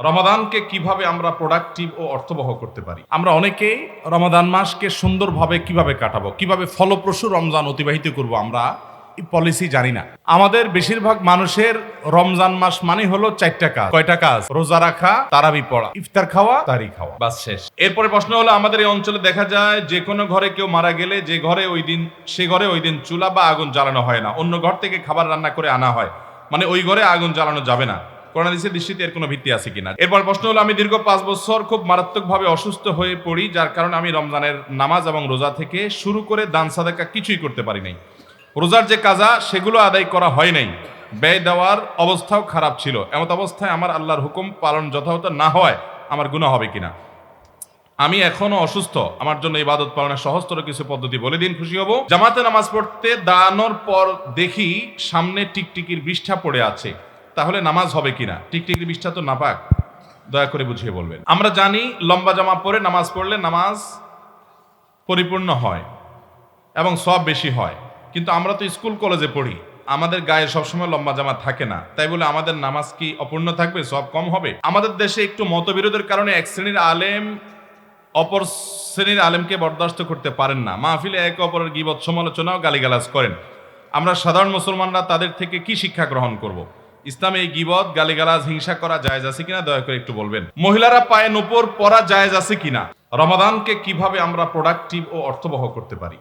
রমাদানকে কীভাবে আমরা প্রোডাক্টিভ ও অর্থবহ করতে পারি? আমরা অনেকেই রমাদান মাসকে সুন্দরভাবে কীভাবে কাটাবো? কীভাবে ফলপ্রসূ রমজান অতিবাহিত করব আমরা এই পলিসি জানি না। আমাদের বেশিরভাগ মানুষের রমজান মাস মানে হলো চারটা কাজ। কয়টা কাজ? রোজা রাখা, তারাবি পড়া। ইফতার খাওয়া তারি খাওয়া। বাস শেষ। এরপরে প্রশ্ন হলো, আমাদের এই অঞ্চলে দেখা যায় যে কোনো ঘরে কেউ মারা গেলে যে ঘরে ওই দিন, সে ঘরে ওই দিন চুলা বা আগুন জ্বালানো হয় না। অন্য ঘর থেকে খাবার রান্না করে আনা হয়। মানে ওই ঘরে আগুন জ্বালানো যাবে না। করোনাদিসের দৃষ্টিতে এর কোনো ভিত্তি আছে কিনা। এরপর প্রশ্ন হলো, আমি দীর্ঘ পাঁচ বছর খুব মারাত্মকভাবে অসুস্থ হয়ে পড়ি, যার কারণে আমি রমজানের নামাজ এবং রোজা থেকে শুরু করে দান সাদাকা কিছুই করতে পারি নাই। রোজার যে কাজা, সেগুলো আদায় করা হয় নাই। ব্যয় দেওয়ার অবস্থাও খারাপ ছিল। এমত অবস্থায় আমার আল্লাহর হুকুম পালন যথাযথ না হয়, আমার গুণা হবে কিনা? আমি এখনও অসুস্থ। আমার জন্য ইবাদত পালনের সহজতর কিছু পদ্ধতি বলে দিন, খুশি হব। জামাতে নামাজ পড়তে দাঁড়ানোর পর দেখি সামনে টিকটিকির বিষ্ঠা পড়ে আছে। তাহলে নামাজ হবে কিনা? টিকটিকির বিষ্ঠা তো নাপাক। দয়া করে বুঝিয়ে বলবেন। আমরা জানি লম্বা জামা পরে নামাজ পড়লে নামাজ পরিপূর্ণ হয় এবং সব বেশি হয়। কিন্তু আমরা তো স্কুল, কলেজে পড়ি। আমাদের গায়ে সবসময় লম্বা জামা থাকে না। তাই বলে আমাদের নামাজ কি অপূর্ণ থাকবে? সব কম হবে। আমাদের দেশে একটু মতবিরোধের কারণে এক শ্রেণির আলেম অপর শ্রেণির আলেমকে বরদাস্ত করতে পারেন না। মাহফিলে এক অপরের গিবৎ সমালোচনাও গালিগালাজ করেন। আমরা সাধারণ মুসলমানরা তাদের থেকে কি শিক্ষা গ্রহণ করব। ইসলামে এই গিবত গালিগালাজ, হিংসা করা জায়েজ আছে কিনা দয়া করে একটু বলবেন। মহিলারা পায়ে নোপর পরা জায়েজ আছে কিনা? রমাদানকে কীভাবে আমরা প্রোডাক্টিভ ও অর্থবহ করতে পারি?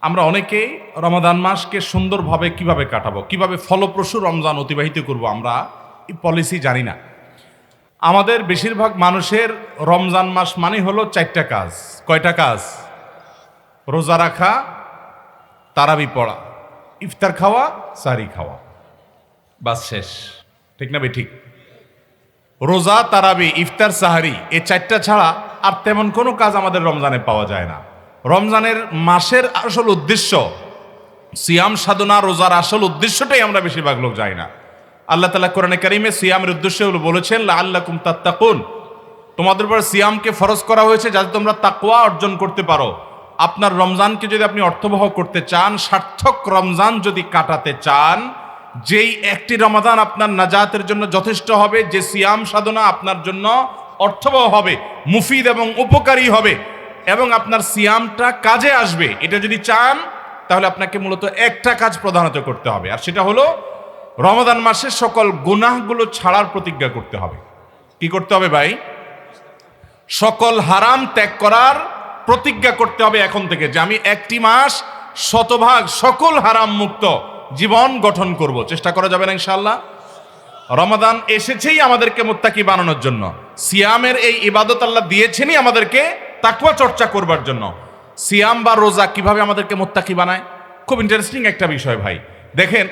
আমরা অনেকেই রমাদান মাসকে সুন্দরভাবে কীভাবে কাটাবো? কীভাবে ফলপ্রসূ রমজান অতিবাহিত করব আমরা এই পলিসি জানি না। আমাদের বেশিরভাগ মানুষের রমজান মাস মানে হলো চারটা কাজ। কয়টা কাজ? রোজা রাখা, তারাবি পড়া। ইফতার খাওয়া, সারি খাওয়া। বাস শেষ। ঠিক না বে ঠিক। রোজা, তারাবি, ইফতার, সাহারি এই চারটা ছাড়া আর তেমন কোনো কাজ আমাদের রমজানে পাওয়া যায় না। রমজানের মাসের আসল উদ্দেশ্য, সিয়াম সাধনা, রোজার আসল উদ্দেশ্যটাই আমরা বেশিরভাগ লোক যাই না। আল্লাহ তালা কোরআনে কারিমে সিয়ামের উদ্দেশ্য বলেছেন আল্লাহ কুম তাত্তাকুন। তোমাদের উপর সিয়ামকে ফরজ করা হয়েছে যাতে তোমরা তাকওয়া অর্জন করতে পারো। আপনার রমজানকে যদি আপনি অর্থবহ করতে চান, সার্থক রমজান যদি কাটাতে চান যেই একটি রমাদান আপনার নাজাতের জন্য যথেষ্ট হবে, যে সিয়াম সাধনা আপনার জন্য অর্থবহ হবে, মুফিদ এবং উপকারী হবে, এবং আপনার সিয়ামটা কাজে আসবে। এটা যদি চান, তাহলে আপনাকে মূলত একটা কাজ প্রধানত করতে হবে, আর সেটা হলো রমাদান মাসে সকল গুনাহগুলো ছাড়ার প্রতিজ্ঞা করতে হবে। কি করতে হবে ভাই? সকল হারাম ত্যাগ করার প্রতিজ্ঞা করতে হবে এখন থেকে, যে আমি একটি মাস শতভাগ সকল হারাম মুক্ত জীবন গঠন করব। চেষ্টা করা যাবে না ইনশাল্লাহ রমাদান এসেছেই আমাদেরকে মোত্তাকি বানানোর জন্য। সিয়ামের এই ইবাদত আল্লাহ দিয়েছেনই আমাদেরকে তাকুয়া চর্চা করবার জন্য। সিয়াম বা রোজা কীভাবে আমাদেরকে মোত্তাকি বানায়? খুব ইন্টারেস্টিং একটা বিষয় ভাই। দেখেন,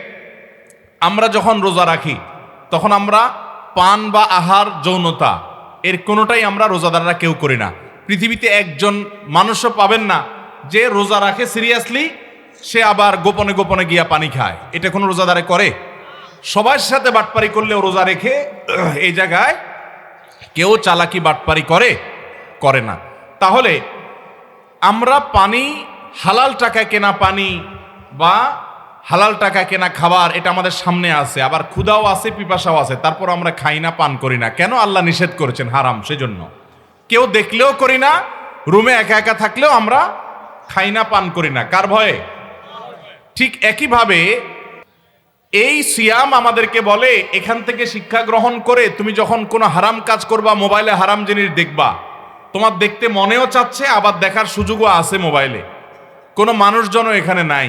আমরা যখন রোজা রাখি, তখন আমরা পান বা আহার, যৌনতা, এর কোনোটাই আমরা রোজাদাররা কেউ করি না। পৃথিবীতে একজন মানুষও পাবেন না যে রোজা রাখে সিরিয়াসলি সে আবার গোপনে গোপনে গিয়া পানি খায়। এটা কোনো রোজাদারে করে? সবার সাথে বাটপারি করলেও রোজা রেখে এই জায়গায় কেউ চালাকি বাটপারি করে? করে না। তাহলে আমরা পানি, হালাল টাকায় কেনা পানি বা হালাল টাকা কেনা খাবার, এটা আমাদের সামনে আছে। আবার ক্ষুদাও আছে, পিপাসাও আছে। তারপর আমরা খাই না, পান করি না। কেন আল্লাহ নিষেধ করেছেন? হারাম, সেজন্য। কেউ দেখলেও করি না, রুমে একা একা থাকলেও আমরা খাই না, পান করি না। কার ভয়ে? ঠিক একইভাবে এই সিয়াম আমাদেরকে বলে, এখান থেকে শিক্ষা গ্রহণ করে তুমি যখন কোনো হারাম কাজ করবা, মোবাইলে হারাম জিনিস দেখবা। তোমার দেখতে মনেও চাচ্ছে, আবার দেখার সুযোগও আছে মোবাইলে। কোনো মানুষজনও এখানে নাই।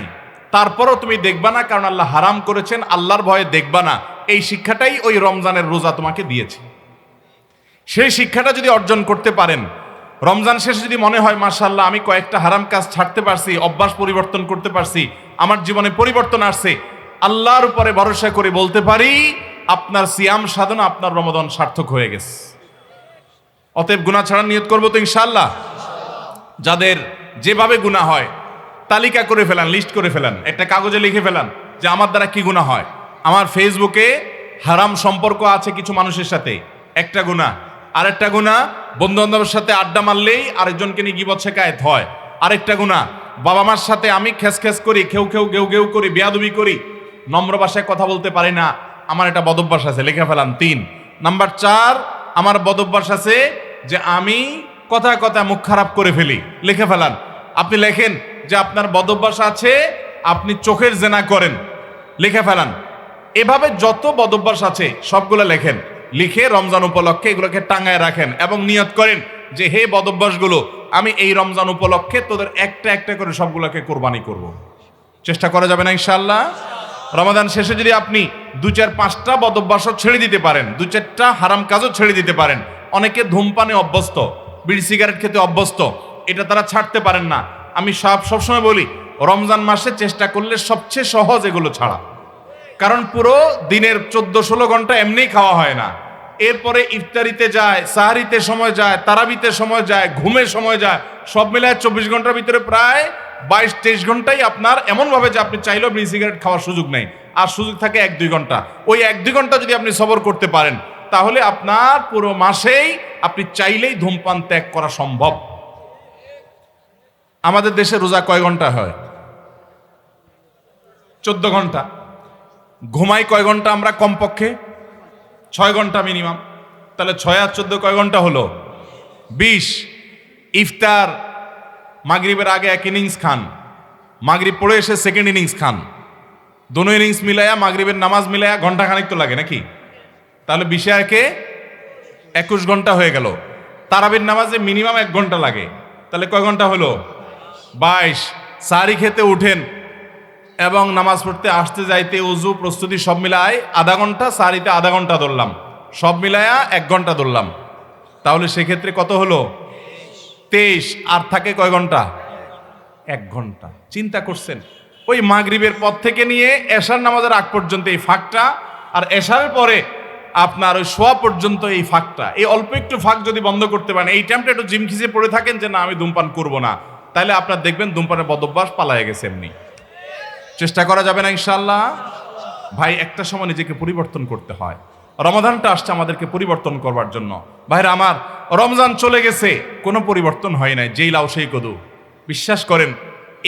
তারপরও তুমি দেখবা না, কারণ আল্লাহ হারাম করেছেন, আল্লাহর ভয়ে দেখবা না। এই শিক্ষাটাই ওই রমজানের রোজা তোমাকে দিয়েছে। সেই শিক্ষাটা যদি অর্জন করতে পারেন রমজান শেষে যদি মনে হয় মার্শাল্লাহ আমি কয়েকটা হারাম কাজ ছাড়তে পারছি, অভ্যাস পরিবর্তন করতে পারছি, আমার জীবনে পরিবর্তন আসছে, আল্লাহর উপরে ভরসা করে বলতে পারি, আপনার সিয়াম সাধনা আপনার রমদান সার্থক হয়ে গেছে। অতএব গুণা ছাড়া নিয়ত করব তো ইনশাল্লাহ যাদের যেভাবে গুণা হয়, তালিকা করে ফেলান, লিস্ট করে ফেলান, একটা কাগজে লিখে ফেলান, যে আমার দ্বারা কি গুণা হয়। আমার ফেসবুকে হারাম সম্পর্ক আছে কিছু মানুষের সাথে, একটা গুণা আরেকটা গুণা বন্ধু বান্ধবের সাথে আড্ডা মারলেই আরেকজনকে নিয়ে গিবত শেখায়ত হয় আরেকটা গুণা, বাবা মার সাথে আমি খেস খেস করি, খেউ খেউ গেউ গেউ করি, বেয়াদবি করি, নম্র ভাষায় কথা বলতে পারি না। আমার এটা বদভ্যাস আছে, লিখে ফেলান। তিন। নাম্বার চার, আমার বদভ্যাস আছে যে আমি কথা কথা মুখ খারাপ করে ফেলি। লিখে ফেলান। আপনি লেখেন যে আপনার বদভ্যাস আছে, আপনি চোখের জেনা করেন। লিখে ফেলান। এভাবে যত বদভ্যাস আছে, সবগুলো লেখেন। লিখে রমজান উপলক্ষে এগুলোকে টাঙায় রাখেন এবং নিয়ত করেন যে, হে বদভ্যাসগুলো, আমি এই রমজান উপলক্ষে তোদের একটা একটা করে সবগুলোকে কোরবানি করব। চেষ্টা করা যাবে না ইনশাল্লাহ রমাদান শেষে যদি আপনি দু চার পাঁচটা বদভ্যাসও ছেড়ে দিতে পারেন দু চারটা হারাম কাজও ছেড়ে দিতে পারেন, অনেকে ধূমপানে অভ্যস্ত, বিড়ি সিগারেট খেতে অভ্যস্ত, এটা তারা ছাড়তে পারেন না। আমি সব, সবসময় বলি, রমজান মাসে চেষ্টা করলে সবচেয়ে সহজ এগুলো ছাড়া। কারণ পুরো দিনের চোদ্দ ষোলো ঘণ্টা এমনিই খাওয়া হয় না। এরপরে ইফতারিতে যায়, সাহারিতে সময় যায়, তারাবিতে সময় যায় ঘুমের সময় যায়, সব মিলায় চব্বিশ ঘণ্টার ভিতরে প্রায় বাইশ, তেইশ ঘন্টাই আপনার এমনভাবে যে আপনি চাইলেও বিড়ি সিগারেট খাওয়ার সুযোগ নেই। আর সুযোগ থাকে এক, দুই ঘণ্টা। ওই এক, দুই ঘণ্টা যদি আপনি সবর করতে পারেন, তাহলে আপনার পুরো মাসেই আপনি চাইলেই ধূমপান ত্যাগ করা সম্ভব। আমাদের দেশে রোজা কয় ঘণ্টা হয়? চোদ্দ ঘণ্টা। ঘুমাই কয় ঘণ্টা আমরা কমপক্ষে? ছয় ঘণ্টা মিনিমাম তাহলে ছয় আর চোদ্দ কয় ঘণ্টা হলো? বিশ। ইফতার মাগরিবের আগে এক ইনিংস খান। মাগরিব পড়ে এসে সেকেন্ড ইনিংস খান। দোনো ইনিংস মিলাইয়া মাগরিবের নামাজ মিলাইয়া ঘণ্টা খানিক তো লাগে নাকি? তাহলে বিশে একে একুশ ঘণ্টা হয়ে গেল। তারাবির নামাজে মিনিমাম এক ঘণ্টা লাগে। তাহলে কয় ঘণ্টা হলো? বাইশ। সারি খেতে উঠেন। এবং নামাজ পড়তে, আসতে, যাইতে, উজু, প্রস্তুতি সব মিলায় আধা ঘণ্টা সারিতে আধা ঘণ্টা ধরলাম। সব মিলায়া এক ঘণ্টা ধরলাম। তাহলে সেক্ষেত্রে কত হলো? তেইশ। আর থাকে কয় ঘণ্টা? এক ঘণ্টা। চিন্তা করছেন? ওই মাগরিবের পর থেকে নিয়ে এশার নামাজের আগ পর্যন্ত এই ফাঁকটা, আর এশারের পরে আপনার ওই শোয়া পর্যন্ত এই ফাঁকটা। এই অল্প একটু ফাঁক যদি বন্ধ করতে পারেন, এই টাইমটা একটু জিম খিসে পড়ে থাকেন যে, না, আমি ধূমপান করব না। তাহলে আপনার দেখবেন ধূমপানের বদভ্যাস পালায় গেছে এমনি। চেষ্টা করা যাবে না ইনশাল্লাহ ভাই, একটা সময় নিজেকে পরিবর্তন করতে হয়। রমাদানটা আসছে আমাদেরকে পরিবর্তন করবার জন্য। ভাইরা, আমার রমজান চলে গেছে, কোনো পরিবর্তন হয় নাই। যেই লাউ, সেই কদু। বিশ্বাস করেন,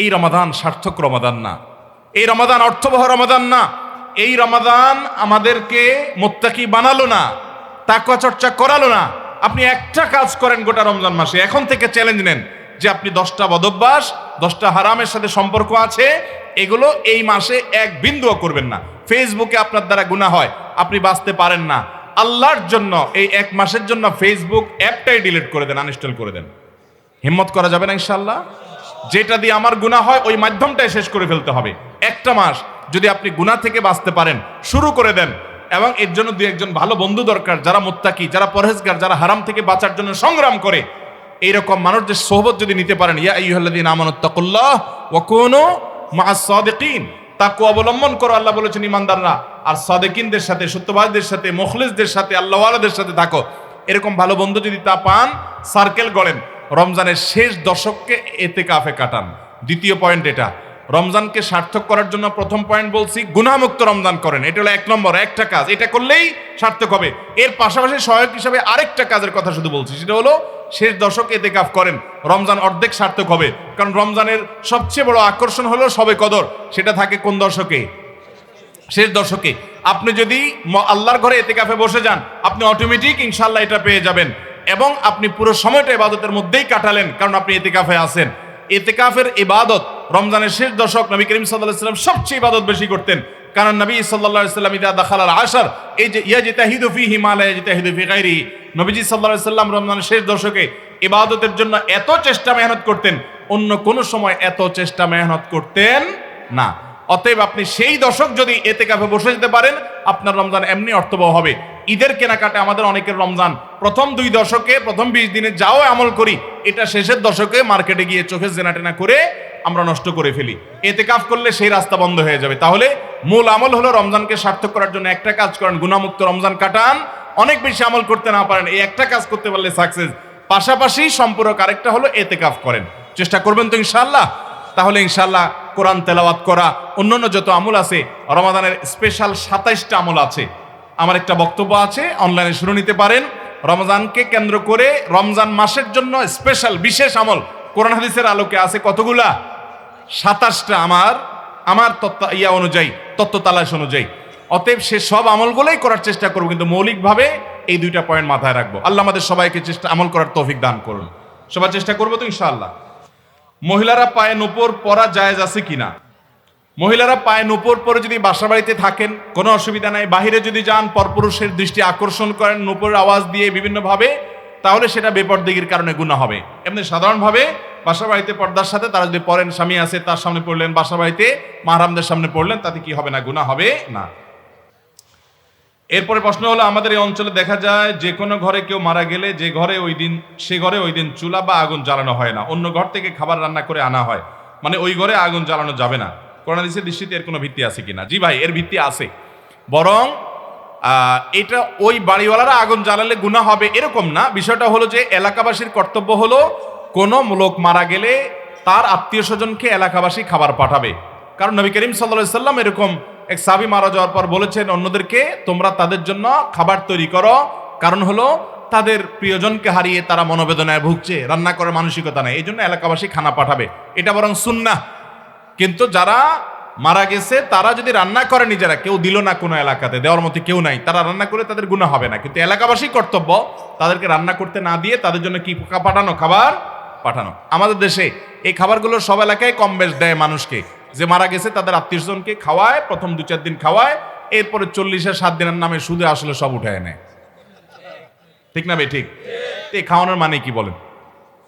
এই রমাদান সার্থক রমাদান না। এই রমাদান অর্থবহ রমাদান না। এই রমাদান আমাদেরকে মোত্তাকি বানালো না তাকুয়া চর্চা করালো না। আপনি একটা কাজ করেন গোটা রমজান মাসে। এখন থেকে চ্যালেঞ্জ নেন যে আপনি দশটা বদভ্যাস, দশটা হারামের সাথে সম্পর্ক আছে এগুলো এই মাসে এক বিন্দুও করবেন না। ফেসবুকে আপনার দ্বারা গুণা হয়, আপনি বাঁচতে পারেন না। আল্লাহর জন্য এই এক মাসের জন্য ফেসবুক অ্যাপটাই ডিলিট করে দেন আনইনস্টল করে দেন। হিম্মত করা যাবে না ইনশাল্লাহ যেটা দিয়ে আমার গুণা হয়, ওই মাধ্যমটাই শেষ করে ফেলতে হবে। একটা মাস যদি আপনি গুণা থেকে বাঁচতে পারেন, শুরু করে দেন। এবং এর জন্য দু একজন ভালো বন্ধু দরকার, যারা মোত্তাকি, যারা পরহেজগার, যারা হারাম থেকে বাঁচার জন্য সংগ্রাম করে। এইরকম মানুষদের সোহবত যদি নিতে পারেন, ইয়া আইয়ুহাল্লাযীনা আমানুত্তাকুল্লাহ ও কুনু মাআস সদেকিন তাকে অবলম্বন করো, আল্লাহ বলেছেন, ইমানদাররা, আর সাদেকিনদের সাথে, সত্যবাদীদের সাথে, মুখলিসদের সাথে আল্লাহওয়ালাদের সাথে থাকো। এরকম ভালো বন্ধু যদি তা পান সার্কেল গড়েন। রমজানের শেষ দশককে এতে কাফে কাটান। দ্বিতীয় পয়েন্ট এটা রমজানকে সার্থক করার জন্য প্রথম পয়েন্ট বলছি গুনামুক্ত রমজান করেন। এটা হলো এক নম্বর, একটা কাজ। এটা করলেই সার্থক হবে। এর পাশাপাশি সহায়ক হিসাবে আরেকটা কাজের কথা শুধু বলছি, সেটা হলো শেষ দশক এতে কাফ করেন। রমজান অর্ধেক সার্থক হবে। কারণ রমজানের সবচেয়ে বড় আকর্ষণ হলো সবে কদর। সেটা থাকে কোন দশকে? শেষ দশকে। আপনি যদি আল্লাহর ঘরে এতে কাফে বসে যান, আপনি অটোমেটিক ইনশাল্লাহ এটা পেয়ে যাবেন। এবং আপনি পুরো সময়টা ইবাদতের মধ্যেই কাটালেন, কারণ আপনি এতে কাফে আছেন। এতেকাফের ইবাদত রমজানের শেষ দশক নবী করিম সাল্লাহ সাল্লাম সবচেয়ে ইবাদত বেশি করতেন। কারণ নবী সাল্লাহ সাল্লাম ইদা দাখালাল আসার এই যে ইয়া জিতাহিদু ফি হিমালয় জিতাহিদু ফি গায়রি নবীজি সাল্লাহ সাল্লাম রমজানের শেষ দশকে ইবাদতের জন্য এত চেষ্টা মেহনত করতেন, অন্য কোন সময় এত চেষ্টা মেহনত করতেন না। অতএব আপনি সেই দশক যদি এতে কাফে বসে যেতে পারেন, আপনার রমজান এমনি অর্থবহ হবে। ঈদের কেনাকাটা আমাদের অনেকের রমজান। প্রথম দুই দশকে, প্রথম বিশ দিনে যাও আমল করি, এটা শেষের দশকে মার্কেটে গিয়ে চোখে জেনাটেনা করে আমরা নষ্ট করে ফেলি। এতে কাফ করলে সেই রাস্তা বন্ধ হয়ে যাবে। তাহলে মূল আমল হলো রমজানকে সার্থক করার জন্য একটা কাজ করেন, গুণামুক্ত রমজান কাটান। অনেক বেশি আমল করতে না পারেন, এই একটা কাজ করতে পারলে সাকসেস পাশাপাশি সম্পূরক আরেকটা হলো এতে কাফ করেন। চেষ্টা করবেন তো ইনশাল্লাহ তাহলে ইনশাল্লাহ কোরআন তেলাওয়াত করা, অন্যান্য যত আমল আছে, রমাদানের স্পেশাল সাতাইশটা আমল আছে। আমার একটা বক্তব্য আছে অনলাইনে শুনে নিতে পারেন। রমজানকে কেন্দ্র করে রমজান মাসের জন্য স্পেশাল বিশেষ আমল। কোরআন হাদিসের আলোকে আছে কতগুলা? সাতাশটা আমার আমার তত্ত্ব ইয়া অনুযায়ী, তত্ত্ব তালাশ অনুযায়ী। অতএব সে সব আমলগুলোই করার চেষ্টা করব, কিন্তু মৌলিকভাবে এই দুইটা পয়েন্ট মাথায় রাখব। আল্লাহ আমাদের সবাইকে চেষ্টা, আমল করার তৌফিক দান করুন। সবার চেষ্টা করব তো ইনশাআল্লাহ। মহিলারা পায়ে নোপর পরা জায়েজ আছে কিনা? মহিলারা পায়ে নোপর পরে যদি বাসা বাড়িতে থাকেন, কোনো অসুবিধা নাই। বাহিরে যদি যান, পরপুরুষের দৃষ্টি আকর্ষণ করেন নোপরের আওয়াজ দিয়ে বিভিন্নভাবে, তাহলে সেটা বেপরদিগির কারণে গুণা হবে। এমনি সাধারণভাবে বাসা বাড়িতে পর্দার সাথে তারা যদি পড়েন, স্বামী আছে, তার সামনে পড়লেন বাসা বাড়িতে মাহারামদের সামনে পড়লেন, তাতে কি হবে না? গুণা হবে না। এরপরে প্রশ্ন হলো, আমাদের এই অঞ্চলে দেখা যায়, যে কোনো ঘরে কেউ মারা গেলে যে ঘরে ওই দিন, সে ঘরে ওই দিন চুলা বা আগুন জ্বালানো হয় না। অন্য ঘর থেকে খাবার রান্না করে আনা হয়। মানে ওই ঘরে আগুন জ্বালানো যাবে না। করোনাদিসের দৃষ্টিতে এর কোনো ভিত্তি আছে কিনা? জি ভাই, এর ভিত্তি আছে। বরং এটা ওই বাড়িওয়ালারা আগুন জ্বালালে গুণা হবে এরকম না। বিষয়টা হলো যে এলাকাবাসীর কর্তব্য হলো, কোনো লোক মারা গেলে তার আত্মীয় স্বজনকে এলাকাবাসী খাবার পাঠাবে। কারণ নবী করিম সাল্লা সাল্লাম এরকম এক সাবি মারা যাওয়ার পর বলেছেন, অন্যদেরকে তোমরা তাদের জন্য খাবার তৈরি করো। কারণ হলো, তাদের প্রিয়জনকে হারিয়ে তারা মনোবেদনায় ভুগছে, রান্না করার মানসিকতা নেই। এই জন্য এলাকাবাসী খানা পাঠাবে। এটা বরং সুন্না কিন্তু যারা মারা গেছে, তারা যদি রান্না করে নিজেরা, কেউ দিল না কোনো এলাকাতে, দেওয়ার মতো কেউ নাই, তারা রান্না করে তাদের গুণা হবে না। কিন্তু এলাকাবাসী কর্তব্য, তাদেরকে রান্না করতে না দিয়ে তাদের জন্য কি পাঠানো? খাবার পাঠানো। আমাদের দেশে এই খাবারগুলো সব এলাকায় কম বেশ দেয় মানুষকে। যে মারা গেছে, তাদের আত্মীয় স্বজনকে খাওয়ায়, প্রথম দু চার দিন খাওয়ায়, এরপরে চল্লিশের সাত দিনের নামে সুদে আসলে সব উঠায় নেয়। ঠিক না বে ঠিক? এই খাওয়ানোর মানে কি বলেন?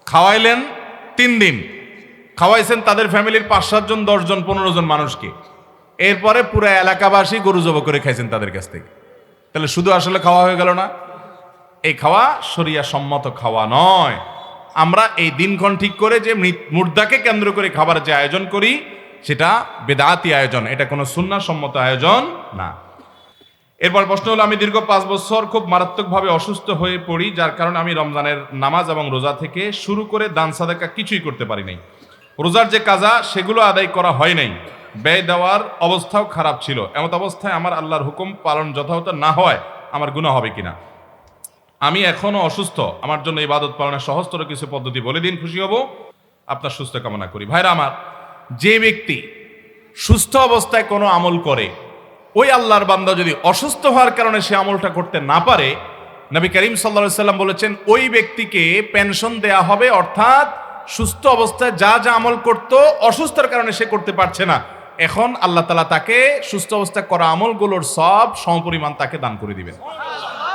খাওয়াইলেন তিন দিন। খাওয়াইছেন তাদের ফ্যামিলির পাঁচ সাতজন দশজন পনেরো জন মানুষকে। এরপরে পুরো এলাকাবাসী গরু জব করে খাইছেন তাদের কাছ থেকে। তাহলে শুধু আসলে খাওয়া হয়ে গেল না, এই খাওয়া শরিয়া সম্মত খাওয়া নয়। আমরা এই দিনক্ষণ ঠিক করে যে মুর্দাকে কেন্দ্র করে খাবার যে আয়োজন করি, সেটা বেদাতি আয়োজন। এটা কোনো সম্মত আয়োজন না। এরপর প্রশ্ন হলো, আমি দীর্ঘ পাঁচ বছর খুব মারাত্মকভাবে অসুস্থ হয়ে পড়ি, যার কারণে আমি রমজানের নামাজ এবং রোজা থেকে শুরু করে দান সাদাকা কিছুই করতে পারি নাই। রোজার যে কাজা, সেগুলো আদায় করা হয় নাই। ব্যয় দেওয়ার অবস্থাও খারাপ ছিল। এমত অবস্থায় আমার আল্লাহর হুকুম পালন যথাযথ না হয়, আমার গুণা হবে কিনা? আমি এখনও অসুস্থ। আমার জন্য ইবাদত পালনের সহজতর কিছু পদ্ধতি বলে দিন, খুশি হব। আপনার সুস্থ কামনা করি। ভাইরা আমার, যে ব্যক্তি সুস্থ অবস্থায় কোনো আমল করে, ওই আল্লাহর বান্দা যদি অসুস্থ হওয়ার কারণে সে আমলটা করতে না পারে, নবী করিম সাল্লা সাল্লাম বলেছেন, ওই ব্যক্তিকে পেনশন দেয়া হবে, অর্থাৎ সুস্থ অবস্থায় যা যা আমল করত অসুস্থতার কারণে সে করতে পারছে না। এখন আল্লাহ তালা তাকে সুস্থ অবস্থায় করা আমলগুলোর সব সমপরিমাণ তাকে দান করে দিবেন।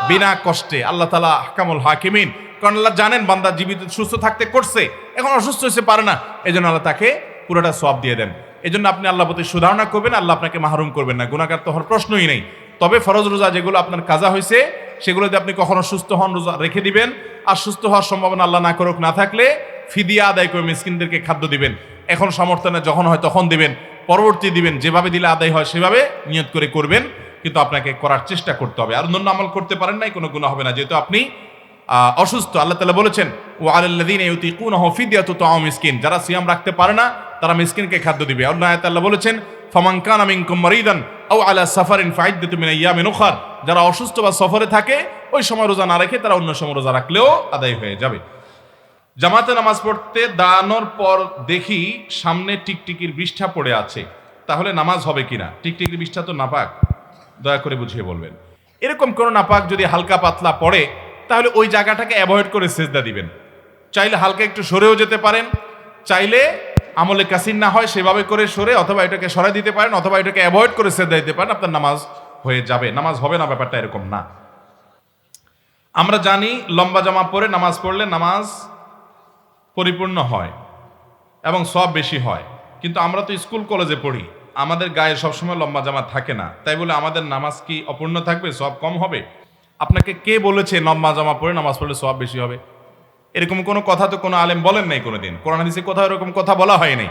বিনা কষ্টে, আল্লাহ তালা হাকামুল হাকিমিন। কারণ আল্লাহ জানেন, বান্দা জীবিত, সুস্থ থাকতে করছে, এখন অসুস্থ হয়েছে, পারে না। এই জন্য আল্লাহ তাকে পুরোটা সব দিয়ে দেন। এই জন্য আপনি আল্লাহ প্রতি সুধারণা করবেন, আল্লাহ আপনাকে মাহরুম করবেন না। গুণাকার তো হওয়ার প্রশ্নই নেই। তবে ফরজ রোজা যেগুলো আপনার কাজা হয়েছে, সেগুলোতে আপনি কখনো সুস্থ হন, রোজা রেখে দিবেন। আর সুস্থ হওয়ার সম্ভাবনা আল্লাহ না করুক, না থাকলে ফিদিয়া আদায় করে মিসকিনদেরকে খাদ্য দিবেন। এখন সমর্থ না যখন হয় তখন দিবেন। পরবর্তী দিবেন। যেভাবে দিলে আদায় হয় সেভাবে নিয়ত করে করবেন। কিন্তু আপনাকে করার চেষ্টা করতে হবে। আর অন্য আমল করতে পারেন নাই, কোনো গুণা হবে না। যেহেতু আপনি অসুস্থ, আল্লাহ তালা বলেছেন ও আল্লাদিন মিসকিন। যারা সিয়াম রাখতে পারে না, তারা মিসকিনকে খাদ্য দিবে। অন্য আল্লাহ বলেছেন ফামাঙ্কান আমিনকুম মারিদান ও আলা সাফারিন ফাইদ্দাতু মিন আইয়ামিন উখার। যারা অসুস্থ বা সফরে থাকে, ওই সময় রোজা না রেখে তারা অন্য সময় রোজা রাখলেও আদায় হয়ে যাবে। জামাতে নামাজ পড়তে দাঁড়ানোর পর দেখি সামনে টিকটিকির বিষ্ঠা পড়ে আছে। তাহলে নামাজ হবে কিনা? টিকটিকির বিষ্ঠা তো নাপাক। দয়া করে বুঝিয়ে বলবেন। এরকম কোনো নাপাক যদি হালকা পাতলা পড়ে, তাহলে ওই জায়গাটাকে অ্যাভয়েড করে সেজদা দিবেন। চাইলে হালকা একটু সরেও যেতে পারেন। চাইলে আমলে কাসিন না হয় সেভাবে করে সরে অথবা এটাকে সরাই দিতে পারেন অথবা এটাকে অ্যাভয়েড করে সেজদা দিতে পারেন, আপনার নামাজ হয়ে যাবে। নামাজ হবে না, ব্যাপারটা এরকম না। আমরা জানি লম্বা জামা পরে নামাজ পড়লে নামাজ পরিপূর্ণ হয় এবং সব বেশি হয়। কিন্তু আমরা তো স্কুল, কলেজে পড়ি। আমাদের গায়ে সবসময় লম্বা জামা থাকে না। তাই বলে আমাদের নামাজ কি অপূর্ণ থাকবে? সব কম হবে? আপনাকে কে বলেছে লম্বা জামা পরে নামাজ পড়লে সব বেশি হবে? এরকম কোনো কথা তো কোনো আলেম বলেন নাই কোনোদিন। কোরআন, হাদিসে কোথাও এরকম কথা বলা হয় নাই।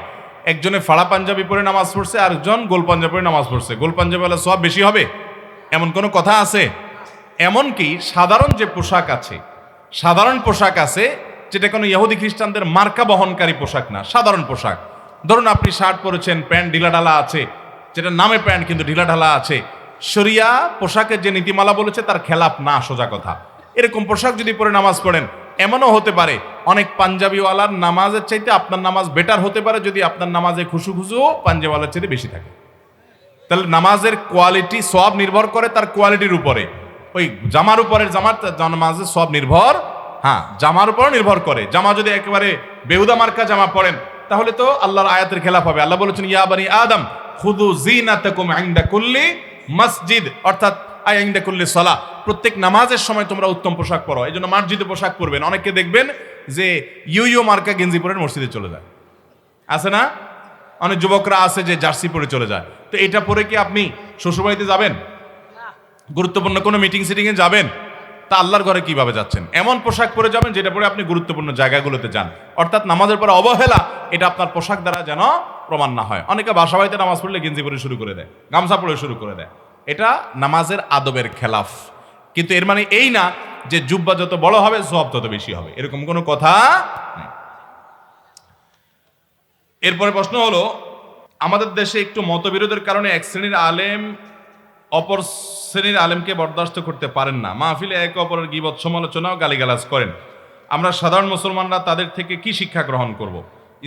একজনে ফাড়া পাঞ্জাবি পরে নামাজ পড়ছে আর একজন গোল পাঞ্জাবি পরে নামাজ পড়ছে। গোল পাঞ্জাবি হলে সব বেশি হবে? এমন কোনো কথা আছে? এমনকি সাধারণ যে পোশাক আছে, সাধারণ পোশাক আছে যেটা কোনো ইহুদি খ্রিস্টানদের মার্কা বহনকারী পোশাক না, সাধারণ পোশাক। ধরুন আপনি শার্ট পরেছেন, প্যান্ট ঢিলাঢালা আছে যেটা নামে প্যান্ট কিন্তু ঢিলাঢালা আছে। শরিয়া পোশাকের যে নীতিমালা বলেছে, তার খেলাপ না, সোজা কথা। এরকম পোশাক যদি পরে নামাজ পড়েন, এমনও হতে পারে, অনেক পাঞ্জাবিওয়ালার নামাজের চাইতে আপনার নামাজ বেটার হতে পারে যদি আপনার নামাজে খুশু খুশু পাঞ্জাবিওয়ালার চাইতে বেশি থাকে। তাহলে নামাজের কোয়ালিটি সব নির্ভর করে তার কোয়ালিটির উপরে। ওই জামার উপরের জামার নামাজের সব নির্ভর হ্যাঁ জামার উপর নির্ভর করে। জামা যদি একেবারে বেহুদা মার্কা জামা পড়েন তাহলে তো আল্লাহর আয়াতের খেলাফ হবে। আল্লাহ বলেছেন ইয়া বানি আদম খুদু জিনাতাকুম ইনদা কুল্লি মসজিদ। অর্থাৎ আই ইনদা কুল্লি সালাহ। প্রত্যেক নামাজের সময় তোমরা উত্তম পোশাক পরো। এই জন্য মার্জিদে পোশাক পরবেন। অনেকে দেখবেন যে ইউ ইউ মার্কা গেঞ্জি পরে মসজিদে চলে যায়। আছে না? অনেক যুবকরা আছে যে জার্সি পরে চলে যায়। তো এটা পরে কি আপনি শ্বশুরবাড়িতে যাবেন? গুরুত্বপূর্ণ কোনো মিটিং সিটিংয়ে যাবেন? তা আল্লাহর ঘরে কীভাবে যাচ্ছেন? এমন পোশাক পরে যাবেন যেটা পরে আপনি গুরুত্বপূর্ণ জায়গাগুলোতে যান। অর্থাৎ নামাজের পরে অবহেলা, এটা আপনার পোশাক দ্বারা যেন প্রমাণ না হয়। অনেকে বাসা বাড়িতে নামাজ পড়লে গেঞ্জি পরে শুরু করে দেয়, গামছা পরে শুরু করে দেয়। এটা নামাজের আদবের খেলাফ। কিন্তু এর মানে এই না যে জুব্বা যত বড় হবে সব তত বেশি হবে। এরকম কোনো কথা এরপরে প্রশ্ন হলো, আমাদের দেশে একটু মতবিরোধের কারণে এক শ্রেণির আলেম অপর শ্রেণির আলেমকে বরদাস্ত করতে পারেন না। মাহফিলে একে অপরের গিবত সমালোচনা ও গালিগালাজ করেন। আমরা সাধারণ মুসলমানরা তাদের থেকে কি শিক্ষা গ্রহণ করব।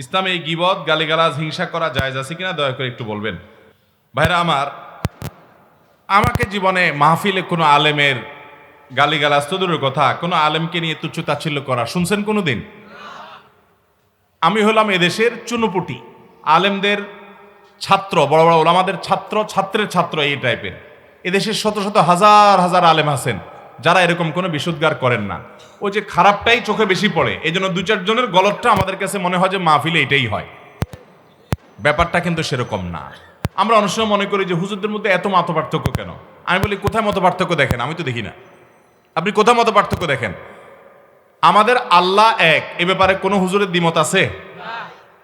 ইসলামে এই গিবত, গালিগালাজ, হিংসা করা জায়েজ আছে কিনা দয়া করে একটু বলবেন। ভাইরা আমার, আমাকে জীবনে মাহফিলে কোনো আলেমের গালিগালাজ তো দূরের কথা, কোনো আলেমকে নিয়ে তুচ্ছ তাচ্ছিল্য করা শুনছেন কোনো দিন আমি হলাম এদেশের চুনোপুটি। আলেমদের ছাত্র, বড় বড় ওলামাদের ছাত্র, ছাত্রের ছাত্র এই টাইপের এদেশের শত শত হাজার হাজার আলেম আছেন যারা এরকম কোনো বিশুদ্গার করেন না। ওই যে খারাপটাই চোখে বেশি পড়ে এই জন্য দু চারজনের গলতটা আমাদের কাছে মনে হয় যে মাহফিলে এটাই হয়। ব্যাপারটা কিন্তু সেরকম না। আমরা অনেক সময় মনে করি যে হুজুরদের মধ্যে এত মত পার্থক্য কেন? আমি বলি কোথায় মত পার্থক্য দেখেন? আমি তো দেখি না। আপনি কোথায় মত পার্থক্য দেখেন? আমাদের আল্লাহ এক এ ব্যাপারে কোনো হুজুরের দ্বিমত আছে?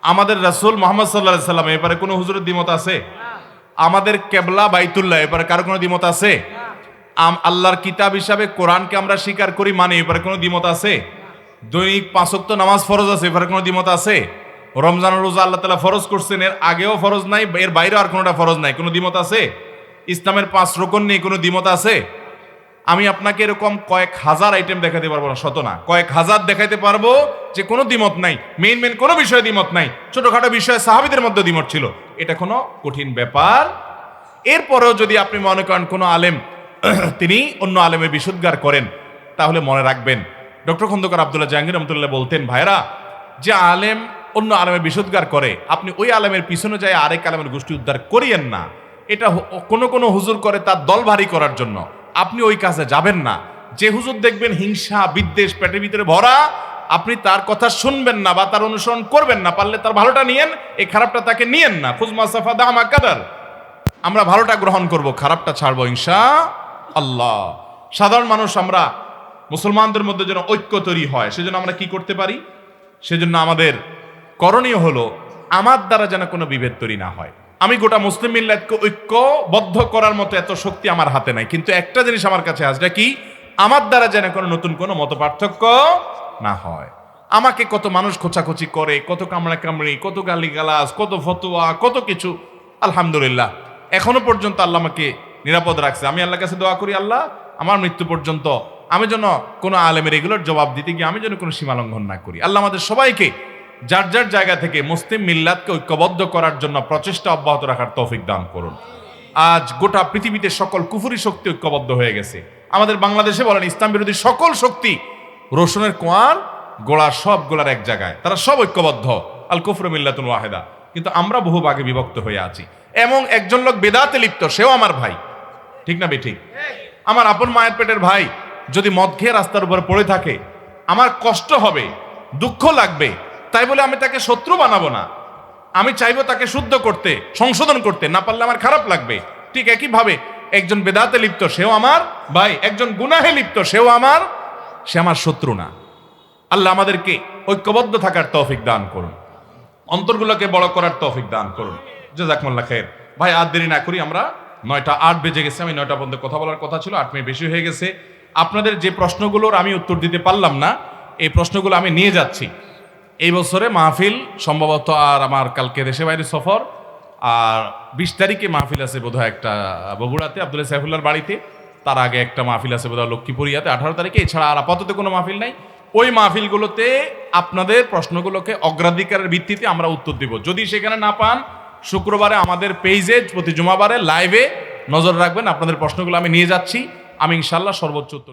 আমাদের রাসূল মোহাম্মদ সাল্লাহ সাল্লাম এ ব্যাপারে কোনো হুজুরের দ্বিমত আছে? আমাদের কেবলা বাইতুল্লাহ এ ব্যাপারে কারও কোনো দ্বিমত আছে? আল্লাহর কিতাব হিসাবে কোরআনকে আমরা স্বীকার করি মানে এ ব্যাপারে কোনো দ্বিমত আছে? দৈনিক পাঁচক্ত নামাজ ফরজ আছে এ ব্যাপারে কোনো দ্বিমত আছে? রমজান রোজা আল্লাহ তালা ফরজ করছেন, এর আগেও ফরজ নাই, এর বাইরেও আর কোনোটা ফরজ নাই, কোনো দ্বিমত আছে? ইসলামের পাঁচ রোকন নেই কোনো দ্বিমত আছে? আমি আপনাকে এরকম কয়েক হাজার আইটেম দেখাতে পারব না, শত না, কয়েক হাজার দেখাতে পারব যে কোনো দ্বিমত নাই মেইন মেইন কোনো বিষয়ে দ্বিমত নাই, ছোটোখাটো বিষয়ে সাহাবিদের মধ্যে দ্বিমত ছিল। এটা কোনো কঠিন ব্যাপার। এরপরেও যদি আপনি মনে করেন কোনো আলেম, তিনি অন্য আলেমের বিশুদ্গার করেন, তাহলে মনে রাখবেন। ডক্টর খন্দকার আবদুল্লাহ জাহাঙ্গীর রহমতুল্লাহ বলতেন ভাইরা যে আলেম অন্য আলেমের বিশুদ্গার করে, আপনি ওই আলেমের পিছনে যায় আরেক আলেমের গোষ্ঠী উদ্ধার করিয়েন না। এটা কোনো কোনো হুজুর করে তার দল ভারী করার জন্য। আপনি ওই কাজে যাবেন না। যে হুজুর দেখবেন হিংসা, বিদ্বেষ, পেটের ভিতরে ভরা আপনি তার কথা শুনবেন না বা তার অনুসরণ করবেন না, পারলে তার ভালোটা নিয়েন, এই খারাপটা তাকে নিয়েন না। খুজমা সাফা দামা কাদার। আমরা ভালোটা গ্রহণ করব, খারাপটা ছাড়বো ইনশা আল্লাহ। সাধারণ মানুষ আমরা মুসলমানদের মধ্যে যেন ঐক্য তৈরি হয়, সেজন্য আমরা কি করতে পারি? সেজন্য আমাদের করণীয় হলো, আমার দ্বারা যেন কোনো বিভেদ তৈরি না হয়। আমি গোটা মুসলিম মিল্লাতকে ঐক্যবদ্ধ করার মতো এত শক্তি আমার হাতে নাই, কিন্তু একটা জিনিস আমার কাছে আছে কি? আমার দ্বারা যেন কোনো নতুন কোনো মত পার্থক্য না হয়। আমাকে কত মানুষ খোঁচাখুচি করে, কত কামড়া কামড়ি কত গালি গালাজ কত ফতোয়া, কত কিছু। আলহামদুলিল্লাহ, এখনও পর্যন্ত আল্লাহ আমাকে নিরাপদ রাখছে। আমি আল্লাহর কাছে দোয়া করি, আল্লাহ, আমার মৃত্যু পর্যন্ত আমি যেন কোনো আলেমের এগুলোর জবাব দিতে গিয়ে আমি যেন কোনো সীমালঙ্ঘন না করি। আল্লাহ আমাদের সবাইকে যার যার জায়গা থেকে মুসলিম মিল্লাতকে ঐক্যবদ্ধ করার জন্য প্রচেষ্টা অব্যাহত রাখার তৌফিক দান করুন। আজ গোটা পৃথিবীতে সকল কুফুরি শক্তি ঐক্যবদ্ধ হয়ে গেছে। আমাদের বাংলাদেশে বলেন, ইসলাম বিরোধী সকল শক্তি রোশনের কোয়ার গোড়ার সব গোড়ার এক জায়গায়। তারা সব ঐক্যবদ্ধ। আল কুফর মিল্লাতুল ওয়াহেদা। কিন্তু আমরা বহু ভাগে বিভক্ত হয়ে আছি। এবং একজন লোক বেদাতে লিপ্ত, সেও আমার ভাই। ঠিক না বেঠিক? আমার আপন মায়ের পেটের ভাই যদি মদ খেয়ে রাস্তার উপরে পড়ে থাকে, আমার কষ্ট হবে, দুঃখ লাগবে। তাই বলে আমি তাকে শত্রু বানাবো না। আমি চাইব তাকে শুদ্ধ করতে, সংশোধন করতে, না পারলে আমার খারাপ লাগবে। ঠিক একইভাবে একজন বেদাতে লিপ্ত, সেও আমার ভাই। একজন গুনাহে লিপ্ত, সেও আমার সে আমার শত্রু না। আল্লাহ আমাদেরকে ঐক্যবদ্ধ থাকার তৌফিক দান করুন। অন্তরগুলোকে বড় করার তৌফিক দান করুন। জাজাকমুল্লাহ খের ভাই, আর দেরি না করি, আমরা নয়টা আট বেজে গেছে, আমি নয়টা পর্যন্ত কথা বলার কথা ছিল, আট মিনিট বেশি হয়ে গেছে। আপনাদের যে প্রশ্নগুলোর আমি উত্তর দিতে পারলাম না, এই প্রশ্নগুলো আমি নিয়ে যাচ্ছি। এই বছরে মাহফিল সম্ভবত আর আমার কালকে দেশে বাইরে সফর, আর বিশ তারিখে মাহফিল আছে বোধহয় একটা বগুড়াতে, আব্দুল সাইফুল্লাহর বাড়িতে। তার আগে একটা মাহফিল আছে বোধহয় লক্ষ্মীপুরিয়াতে, আঠারো তারিখে। এছাড়া আর আপাতত কোনো মাহফিল নাই। ওই মাহফিলগুলোতে আপনাদের প্রশ্নগুলোকে অগ্রাধিকারের ভিত্তিতে আমরা উত্তর দিব। যদি সেখানে না পান, শুক্রবারে আমাদের পেজে, প্রতি জুমাবারে লাইভে নজর রাখবেন। আপনাদের প্রশ্নগুলো আমি নিয়ে যাচ্ছি। আমি ইনশাল্লাহ সর্বোচ্চ উত্তর